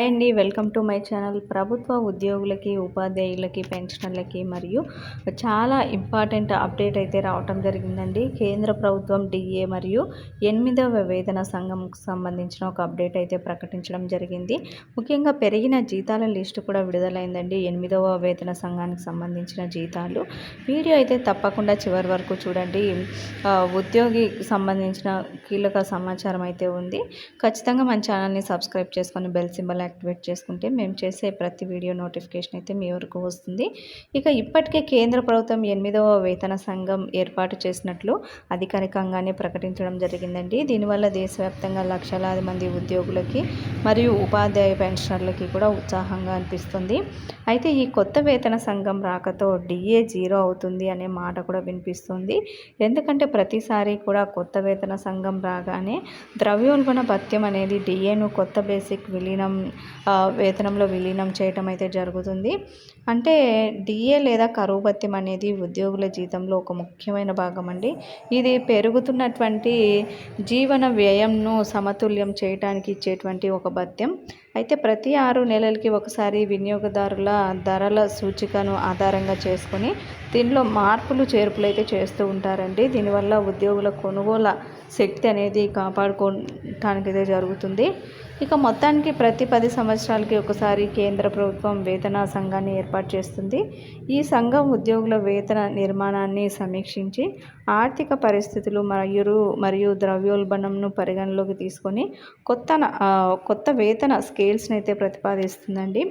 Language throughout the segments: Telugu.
హాయ్ అండి. Welcome to my channel. ప్రభుత్వ ఉద్యోగులకి ఉపాధ్యాయులకి పెన్షనర్లకి మరియు చాలా ఇంపార్టెంట్ అప్డేట్ అయితే రావటం జరిగిందండి. కేంద్ర ప్రభుత్వం డిఏ మరియు ఎనిమిదవ వేతన సంఘంకు సంబంధించిన ఒక అప్డేట్ అయితే ప్రకటించడం జరిగింది. ముఖ్యంగా పెరిగిన జీతాల లిస్టు కూడా విడుదలైందండి. ఎనిమిదవ వేతన సంఘానికి సంబంధించిన జీతాలు. వీడియో అయితే తప్పకుండా చివరి వరకు చూడండి. ఉద్యోగికి సంబంధించిన కీలక సమాచారం అయితే ఉంది. ఖచ్చితంగా మన ఛానల్ని సబ్స్క్రైబ్ చేసుకొని బెల్ సింబల్ యాక్టివేట్ చేసుకుంటే మేము చేసే ప్రతి వీడియో నోటిఫికేషన్ అయితే మీ వరకు వస్తుంది. ఇక ఇప్పటికే కేంద్ర ప్రభుత్వం ఎనిమిదవ వేతన సంఘం ఏర్పాటు చేసినట్లు అధికారికంగానే ప్రకటించడం జరిగిందండి. దీనివల్ల దేశవ్యాప్తంగా లక్షలాది మంది ఉద్యోగులకి మరియు ఉపాధ్యాయ పెన్షనర్లకి కూడా ఉత్సాహంగా అనిపిస్తుంది. అయితే ఈ కొత్త వేతన సంఘం రాకతో డిఏ జీరో అవుతుంది అనే మాట కూడా వినిపిస్తుంది. ఎందుకంటే ప్రతిసారి కూడా కొత్త వేతన సంఘం రాగానే ద్రవ్యోల్బణ భత్యం అనేది డిఏను కొత్త బేసిక్ విలీనం వేతనంలో విలీనం చేయటం అయితే జరుగుతుంది. అంటే డిఏ లేదా కరువు భత్యం అనేది ఉద్యోగుల జీతంలో ఒక ముఖ్యమైన భాగం అండి ఇది పెరుగుతున్నటువంటి జీవన వ్యయంను సమతుల్యం చేయడానికి ఇచ్చేటువంటి ఒక భత్యం అయితే ప్రతి ఆరు నెలలకి ఒకసారి వినియోగదారుల ధరల సూచికను ఆధారంగా చేసుకొని దీనిలో మార్పులు చేర్పులు అయితే చేస్తూ ఉంటారండి. దీనివల్ల ఉద్యోగుల కొనుగోలు శక్తి అనేది కాపాడుకోవటానికి జరుగుతుంది. ఇక మొత్తానికి ప్రతి పది సంవత్సరాలకి ఒకసారి కేంద్ర ప్రభుత్వం వేతన సంఘాన్ని ఏర్పాటు చేస్తుంది. ఈ సంఘం ఉద్యోగుల వేతన నిర్మాణాన్ని సమీక్షించి ఆర్థిక పరిస్థితులు మరియు మరియు ద్రవ్యోల్బణంను పరిగణలోకి తీసుకొని కొత్త కొత్త వేతన స్కేల్స్ని అయితే ప్రతిపాదిస్తుందండి.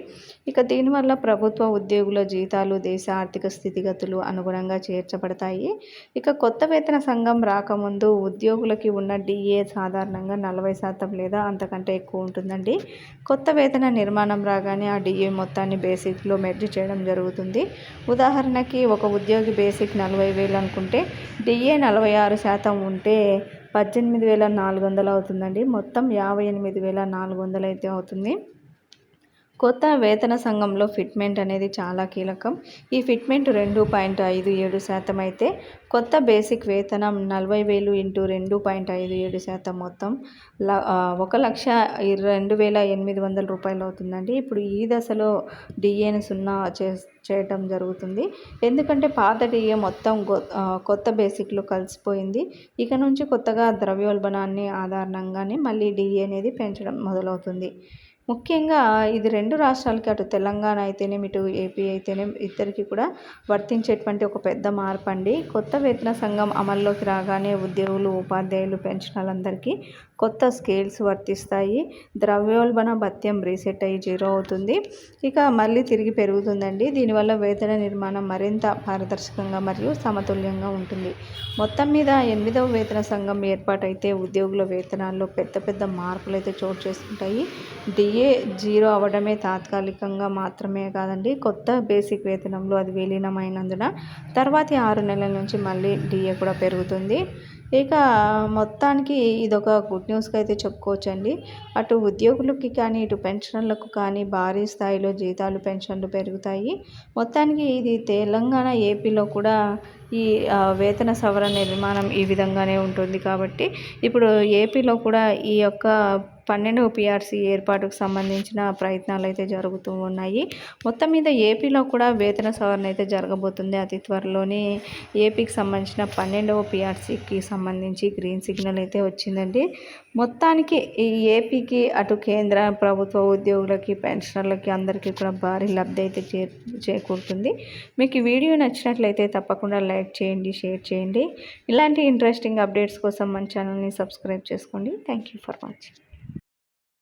ఇక దీనివల్ల ప్రభుత్వ ఉద్యోగుల జీతాలు దేశ ఆర్థిక స్థితిగతులు అనుగుణంగా చేర్చబడతాయి. ఇక కొత్త వేతన సంఘం రాకముందు ఉద్యోగులకి ఉన్న డిఏ సాధారణంగా నలభై శాతం లేదా అంతకంటే ఎక్కువ ఉంటుందండి. కొత్త వేతన నిర్మాణం రాగానే ఆ డిఏ మొత్తాన్ని బేసిక్లో మెర్జ్ చేయడం జరుగుతుంది. ఉదాహరణకి ఒక ఉద్యోగి బేసిక్ నలభై వేలు అనుకుంటే డిఏ నలభై ఆరు శాతం ఉంటే పద్దెనిమిది వేల నాలుగు వందలు అవుతుందండి. మొత్తం యాభై ఎనిమిది వేల నాలుగు వందలు అయితే అవుతుంది. కొత్త వేతన సంఘంలో ఫిట్మెంట్ అనేది చాలా కీలకం. ఈ ఫిట్మెంట్ రెండు పాయింట్ ఐదు ఏడు శాతం అయితే కొత్త బేసిక్ వేతనం నలభై వేలు ఇంటూ రెండు పాయింట్ ఐదు ఏడు శాతం మొత్తం ల ఒక లక్ష రెండు వేల ఎనిమిది వందల రూపాయలు అవుతుందండి. ఇప్పుడు ఈ దశలో డిఏని సున్నా చే చేయటం జరుగుతుంది. ఎందుకంటే పాత డిఏ మొత్తం కొత్త బేసిక్లో కలిసిపోయింది. ఇక నుంచి కొత్తగా ద్రవ్యోల్బణాన్ని ఆధారంగానే మళ్ళీ డిఏ అనేది పెంచడం మొదలవుతుంది. ముఖ్యంగా ఇది రెండు రాష్ట్రాలకి అటు తెలంగాణ అయితేనేమి ఇటు ఏపీ అయితేనేమి ఇద్దరికి కూడా వర్తించేటువంటి ఒక పెద్ద మార్పు అండి కొత్త వేతన సంఘం అమల్లోకి రాగానే ఉద్యోగులు ఉపాధ్యాయులు పెన్షనర్లందరికీ కొత్త స్కేల్స్ వర్తిస్తాయి. ద్రవ్యోల్బణ భత్యం రీసెట్ అయ్యి జీరో అవుతుంది. ఇక మళ్ళీ తిరిగి పెరుగుతుందండి. దీనివల్ల వేతన నిర్మాణం మరింత పారదర్శకంగా మరియు సమతుల్యంగా ఉంటుంది. మొత్తం మీద ఎనిమిదవ వేతన సంఘం ఏర్పాటైతే ఉద్యోగుల వేతనాల్లో పెద్ద పెద్ద మార్పులు అయితే చోటు చేసుకుంటాయి. డిఏ ఏ జీరో అవ్వడమే తాత్కాలికంగా మాత్రమే కాదండి. కొత్త బేసిక్ వేతనంలో అది విలీనమైనందున తర్వాతి ఆరు నెలల నుంచి మళ్ళీ డిఏ కూడా పెరుగుతుంది. ఇక మొత్తానికి ఇదొక గుడ్ న్యూస్గా అయితే చెప్పుకోవచ్చండి. అటు ఉద్యోగులకి కానీ ఇటు పెన్షన్లకు కానీ భారీ స్థాయిలో జీతాలు పెన్షన్లు పెరుగుతాయి. మొత్తానికి ఇది తెలంగాణ ఏపీలో కూడా ఈ వేతన సవరణ నిర్మాణం ఈ విధంగానే ఉంటుంది కాబట్టి ఇప్పుడు ఏపీలో కూడా ఈ యొక్క పన్నెండు పిఆర్సీ ఏర్పాటుకు సంబంధించిన ప్రయత్నాలు అయితే జరుగుతూ ఉన్నాయి. మొత్తం మీద ఏపీలో కూడా వేతన సవరణ అయితే జరగబోతుంది. అతి త్వరలోనే ఏపీకి సంబంధించిన పన్నెండవ పిఆర్సీకి సంబంధించి గ్రీన్ సిగ్నల్ అయితే వచ్చిందండి. మొత్తానికి ఈ ఏపీకి అటు కేంద్ర ప్రభుత్వ ఉద్యోగులకి పెన్షనర్లకి అందరికీ కూడా భారీ లబ్ధి అయితే చే చేకూరుతుంది. మీకు ఈ వీడియో నచ్చినట్లయితే తప్పకుండా లైక్ చేయండి షేర్ చేయండి. ఇలాంటి ఇంట్రెస్టింగ్ అప్డేట్స్ కోసం మన ఛానల్ని సబ్స్క్రైబ్ చేసుకోండి. Thank you for watching.